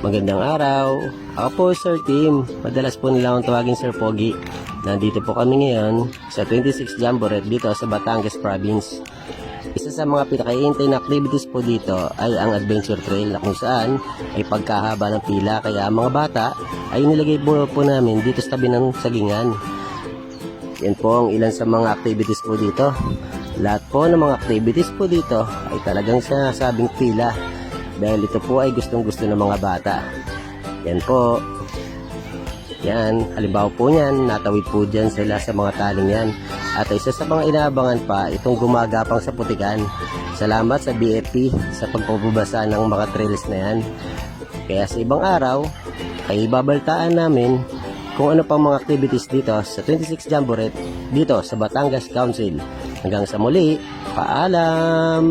Magandang araw. Ako po Sir Tim. Madalas po nila akong tawagin Sir Pogi. Nandito po kami ngayon sa 26 Jamboree dito sa Batangas Province. Isa sa mga pinakaihintay na activities po dito ay ang adventure trail na kung saan ay pagkahaba ng pila kaya ang mga bata ay nilagay po, po namin dito sa tabi ng sagingan. Yan po ang ilan sa mga activities po dito. Lahat po ng mga activities po dito ay talagang sinasabing pila dahil ito po ay gustong gusto ng mga bata. Yan po. Yan, halimbawa po niyan, natawid po dyan sila sa mga taling yan. At isa sa mga inaabangan pa, itong gumagapang sa putikan. Salamat sa BFP sa pagpapabasa ng mga trails na yan. Kaya sa ibang araw, ay babaltaan namin kung ano pang mga activities dito sa 26 Jamboree dito sa Batangas Council. Hanggang sa muli, Paalam!